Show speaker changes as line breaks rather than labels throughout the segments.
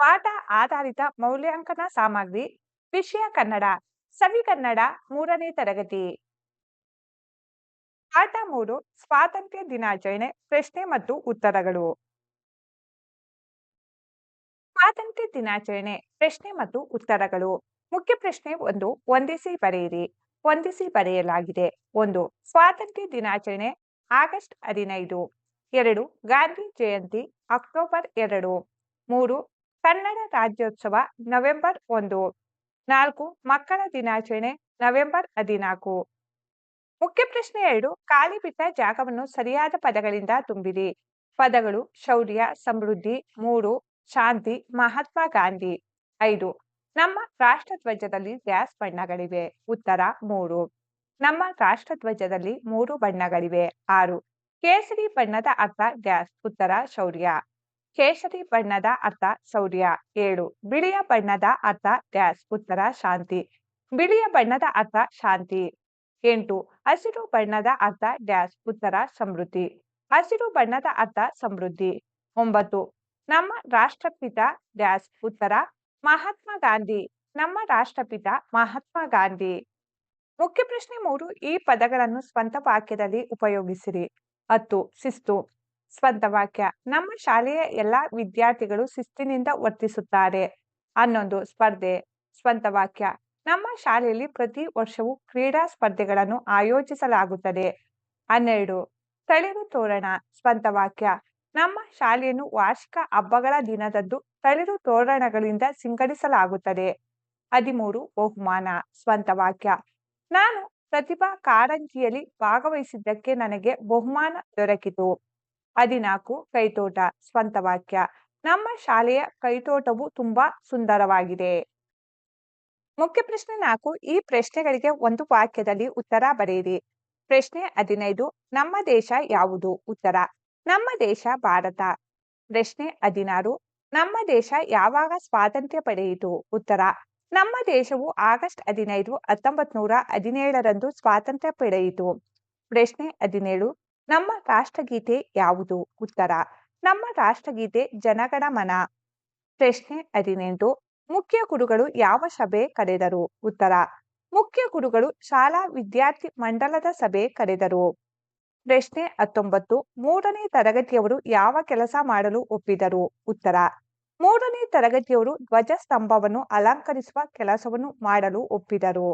ಪಾಠ ಆಧಾರಿತ ಮೌಲ್ಯಾಂಕನ ಸಾಮಗ್ರಿ, ವಿಷಯ ಕನ್ನಡ, ಸವಿ ಕನ್ನಡ ಮೂರನೇ ತರಗತಿ. ಪಾಠ ಮೂರು, ಸ್ವಾತಂತ್ರ್ಯ ದಿನಾಚರಣೆ, ಪ್ರಶ್ನೆ ಮತ್ತು ಉತ್ತರಗಳು. ಸ್ವಾತಂತ್ರ್ಯ ದಿನಾಚರಣೆ, ಪ್ರಶ್ನೆ ಮತ್ತು ಉತ್ತರಗಳು. ಮುಖ್ಯ ಪ್ರಶ್ನೆ ಒಂದು, ಹೊಂದಿಸಿ ಬರೆಯಿರಿ. ಹೊಂದಿಸಿ ಬರೆಯಲಾಗಿದೆ. ಒಂದು, ಸ್ವಾತಂತ್ರ್ಯ ದಿನಾಚರಣೆ, ಆಗಸ್ಟ್ ಹದಿನೈದು. ಎರಡು, ಗಾಂಧಿ ಜಯಂತಿ, ಅಕ್ಟೋಬರ್ ಎರಡು. ಮೂರು ಕನ್ನಡ ರಾಜ್ಯೋತ್ಸವ ನವೆಂಬರ್ ಒಂದು. ನಾಲ್ಕು, ಮಕ್ಕಳ ದಿನಾಚರಣೆ ನವೆಂಬರ್ ಹದಿನಾಲ್ಕು. ಮುಖ್ಯ ಪ್ರಶ್ನೆ ಎರಡು, ಖಾಲಿ ಬಿಟ್ಟ ಜಾಗವನ್ನು ಸರಿಯಾದ ಪದಗಳಿಂದ ತುಂಬಿರಿ. ಪದಗಳು ಶೌರ್ಯ, ಸಮೃದ್ಧಿ, ಮೂರು, ಶಾಂತಿ, ಮಹಾತ್ಮ ಗಾಂಧಿ. ಐದು, ನಮ್ಮ ರಾಷ್ಟ್ರಧ್ವಜದಲ್ಲಿ ಗ್ಯಾಸ್ ಬಣ್ಣಗಳಿವೆ. ಉತ್ತರ, ಮೂರು, ನಮ್ಮ ರಾಷ್ಟ್ರಧ್ವಜದಲ್ಲಿ ಮೂರು ಬಣ್ಣಗಳಿವೆ. ಆರು, ಕೇಸರಿ ಬಣ್ಣದ ಅರ್ಥ ಗ್ಯಾಸ್, ಉತ್ತರ, ಶೌರ್ಯ. ಕೇಸರಿ ಬಣ್ಣದ ಅರ್ಥ ಶೌರ್ಯ. ಏಳು. ಬಿಳಿಯ ಬಣ್ಣದ ಅರ್ಥ ಡ್ಯಾಸ್ ಉತ್ತರ ಶಾಂತಿ. ಬಿಳಿಯ ಬಣ್ಣದ ಅರ್ಥ ಶಾಂತಿ. ಎಂಟು. ಹಸಿರು ಬಣ್ಣದ ಅರ್ಥ ಡ್ಯಾಸ್ ಉತ್ತರ ಸಮೃದ್ಧಿ. ಹಸಿರು ಬಣ್ಣದ ಅರ್ಥ ಸಮೃದ್ಧಿ. ಒಂಬತ್ತು. ನಮ್ಮ ರಾಷ್ಟ್ರಪಿತ ಡ್ಯಾಸ್ ಉತ್ತರ ಮಹಾತ್ಮ ಗಾಂಧಿ. ನಮ್ಮ ರಾಷ್ಟ್ರಪಿತ ಮಹಾತ್ಮ ಗಾಂಧಿ. ಮುಖ್ಯ ಪ್ರಶ್ನೆ ಮೂರು. ಈ ಪದಗಳನ್ನು ಸ್ವಂತ ವಾಕ್ಯದಲ್ಲಿ ಉಪಯೋಗಿಸಿರಿ. ಹತ್ತು. ಶಿಸ್ತು. ಸ್ವಂತ ವಾಕ್ಯ ನಮ್ಮ ಶಾಲೆಯ ಎಲ್ಲಾ ವಿದ್ಯಾರ್ಥಿಗಳು ಶಿಸ್ತಿನಿಂದ ವರ್ತಿಸುತ್ತಾರೆ ಹನ್ನೊಂದು ಸ್ಪರ್ಧೆ ಸ್ವಂತ ವಾಕ್ಯ ನಮ್ಮ ಶಾಲೆಯಲ್ಲಿ ಪ್ರತಿ ವರ್ಷವೂ ಕ್ರೀಡಾ ಸ್ಪರ್ಧೆಗಳನ್ನು ಆಯೋಜಿಸಲಾಗುತ್ತದೆ. ಹನ್ನೆರಡು, ತಳಿರು ತೋರಣ ಸ್ವಂತ ವಾಕ್ಯ ನಮ್ಮ ಶಾಲೆಯನ್ನು ವಾರ್ಷಿಕ ಹಬ್ಬಗಳ ದಿನದಂದು ತಳಿರು ತೋರಣಗಳಿಂದ ಸಿಂಗಡಿಸಲಾಗುತ್ತದೆ. ಹದಿಮೂರು, ಬಹುಮಾನ ಸ್ವಂತ ವಾಕ್ಯ ನಾನು ಪ್ರತಿಭಾ ಕಾರಂಜಿಯಲ್ಲಿ ಭಾಗವಹಿಸಿದ್ದಕ್ಕೆ ನನಗೆ ಬಹುಮಾನ ದೊರಕಿತು. ಹದಿನಾಲ್ಕು ಕೈತೋಟ. ಸ್ವಂತ ವಾಕ್ಯ. ನಮ್ಮ ಶಾಲೆಯ ಕೈತೋಟವು ತುಂಬಾ ಸುಂದರವಾಗಿದೆ. ಮುಖ್ಯ ಪ್ರಶ್ನೆ ನಾಲ್ಕು. ಈ ಪ್ರಶ್ನೆಗಳಿಗೆ ಒಂದು ವಾಕ್ಯದಲ್ಲಿ ಉತ್ತರ ಬರೆಯಿರಿ. ಪ್ರಶ್ನೆ ಹದಿನೈದು. ನಮ್ಮ ದೇಶ ಯಾವುದು? ಉತ್ತರ. ನಮ್ಮ ದೇಶ ಭಾರತ. ಪ್ರಶ್ನೆ ಹದಿನಾರು. ನಮ್ಮ ದೇಶ ಯಾವಾಗ ಸ್ವಾತಂತ್ರ್ಯ ಪಡೆಯಿತು? ಉತ್ತರ. ನಮ್ಮ ದೇಶವು ಆಗಸ್ಟ್ ಹದಿನೈದು ಹತ್ತೊಂಬತ್ ನೂರ ಹದಿನೇಳರಂದು ಸ್ವಾತಂತ್ರ್ಯ ಪಡೆಯಿತು. ಪ್ರಶ್ನೆ ಹದಿನೇಳು. ನಮ್ಮ ರಾಷ್ಟ್ರಗೀತೆ ಯಾವುದು? ಉತ್ತರ, ನಮ್ಮ ರಾಷ್ಟ್ರಗೀತೆ ಜನಗಣಮನ ಪ್ರಶ್ನೆ ಹದಿನೆಂಟು, ಮುಖ್ಯ ಗುರುಗಳು ಯಾವ ಸಭೆ ಕರೆದರು? ಉತ್ತರ, ಮುಖ್ಯ ಗುರುಗಳು ಶಾಲಾ ವಿದ್ಯಾರ್ಥಿ ಮಂಡಲದ ಸಭೆ ಕರೆದರು. ಪ್ರಶ್ನೆ ಹತ್ತೊಂಬತ್ತು, ಮೂರನೇ ತರಗತಿಯವರು ಯಾವ ಕೆಲಸ ಮಾಡಲು ಒಪ್ಪಿದರು? ಉತ್ತರ, ಮೂರನೇ ತರಗತಿಯವರು ಧ್ವಜಸ್ತಂಭವನ್ನು ಅಲಂಕರಿಸುವ ಕೆಲಸವನ್ನು ಮಾಡಲು ಒಪ್ಪಿದರು.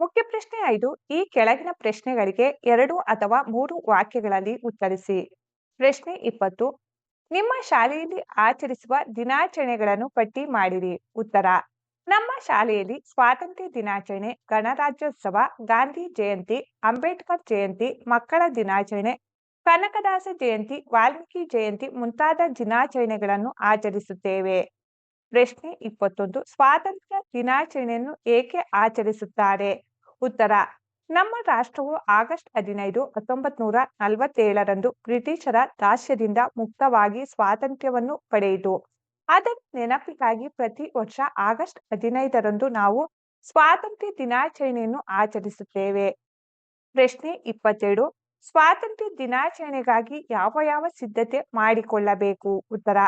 ಮುಖ್ಯ ಪ್ರಶ್ನೆ ಐದು, ಈ ಕೆಳಗಿನ ಪ್ರಶ್ನೆಗಳಿಗೆ ಎರಡು ಅಥವಾ ಮೂರು ವಾಕ್ಯಗಳಲ್ಲಿ ಉತ್ತರಿಸಿ. ಪ್ರಶ್ನೆ ಇಪ್ಪತ್ತು, ನಿಮ್ಮ ಶಾಲೆಯಲ್ಲಿ ಆಚರಿಸುವ ದಿನಾಚರಣೆಗಳನ್ನು ಪಟ್ಟಿ ಮಾಡಿರಿ. ಉತ್ತರ, ನಮ್ಮ ಶಾಲೆಯಲ್ಲಿ ಸ್ವಾತಂತ್ರ್ಯ ದಿನಾಚರಣೆ, ಗಣರಾಜ್ಯೋತ್ಸವ, ಗಾಂಧಿ ಜಯಂತಿ, ಅಂಬೇಡ್ಕರ್ ಜಯಂತಿ, ಮಕ್ಕಳ ದಿನಾಚರಣೆ, ಕನಕದಾಸ ಜಯಂತಿ, ವಾಲ್ಮೀಕಿ ಜಯಂತಿ ಮುಂತಾದ ದಿನಾಚರಣೆಗಳನ್ನು ಆಚರಿಸುತ್ತೇವೆ. ಪ್ರಶ್ನೆ ಇಪ್ಪತ್ತೊಂದು. ಸ್ವಾತಂತ್ರ್ಯ ದಿನಾಚರಣೆಯನ್ನು ಏಕೆ ಆಚರಿಸುತ್ತಾರೆ? ಉತ್ತರ, ನಮ್ಮ ರಾಷ್ಟ್ರವು ಆಗಸ್ಟ್ ಹದಿನೈದು ಹತ್ತೊಂಬತ್ ನೂರ ನಲವತ್ತೇಳರಂದು ಬ್ರಿಟಿಷರ ದಾಸ್ಯದಿಂದ ಮುಕ್ತವಾಗಿ ಸ್ವಾತಂತ್ರ್ಯವನ್ನು ಪಡೆಯಿತು. ಅದರ ನೆನಪಿಗಾಗಿ ಪ್ರತಿ ವರ್ಷ ಆಗಸ್ಟ್ ಹದಿನೈದರಂದು ನಾವು ಸ್ವಾತಂತ್ರ್ಯ ದಿನಾಚರಣೆಯನ್ನು ಆಚರಿಸುತ್ತೇವೆ. ಪ್ರಶ್ನೆ ಇಪ್ಪತ್ತೆರಡು. ಸ್ವಾತಂತ್ರ್ಯ ದಿನಾಚರಣೆಗಾಗಿ ಯಾವ ಯಾವ ಸಿದ್ಧತೆ ಮಾಡಿಕೊಳ್ಳಬೇಕು? ಉತ್ತರ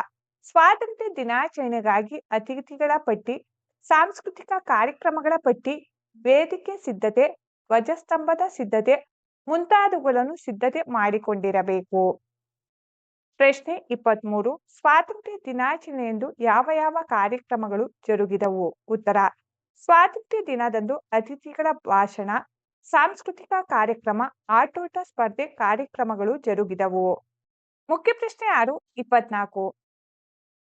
ಸ್ವಾತಂತ್ರ್ಯ ದಿನಾಚರಣೆಗಾಗಿ ಅತಿಥಿಗಳ ಪಟ್ಟಿ, ಸಾಂಸ್ಕೃತಿಕ ಕಾರ್ಯಕ್ರಮಗಳ ಪಟ್ಟಿ, ವೇದಿಕೆ ಸಿದ್ಧತೆ, ಧ್ವಜಸ್ತಂಭದ ಸಿದ್ಧತೆ ಮುಂತಾದವುಗಳನ್ನು ಸಿದ್ಧತೆ ಮಾಡಿಕೊಂಡಿರಬೇಕು. ಪ್ರಶ್ನೆ ಇಪ್ಪತ್ಮೂರು, ಸ್ವಾತಂತ್ರ್ಯ ದಿನಾಚರಣೆಯಂದು ಯಾವ ಯಾವ ಕಾರ್ಯಕ್ರಮಗಳು ಜರುಗಿದವು? ಉತ್ತರ, ಸ್ವಾತಂತ್ರ್ಯ ದಿನದಂದು ಅತಿಥಿಗಳ ಭಾಷಣ, ಸಾಂಸ್ಕೃತಿಕ ಕಾರ್ಯಕ್ರಮ, ಆಟೋಟ ಸ್ಪರ್ಧೆ ಕಾರ್ಯಕ್ರಮಗಳು ಜರುಗಿದವು. ಮುಖ್ಯ ಪ್ರಶ್ನೆ ಆರು, ಇಪ್ಪತ್ನಾಲ್ಕು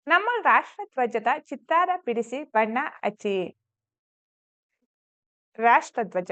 ನಮ್ಮ ರಾಷ್ಟ್ರ ಧ್ವಜದ ಚಿತ್ತಾರ ಬಿಡಿಸಿ ಬಣ್ಣ ಹಚ್ಚಿ. ರಾಷ್ಟ್ರಧ್ವಜ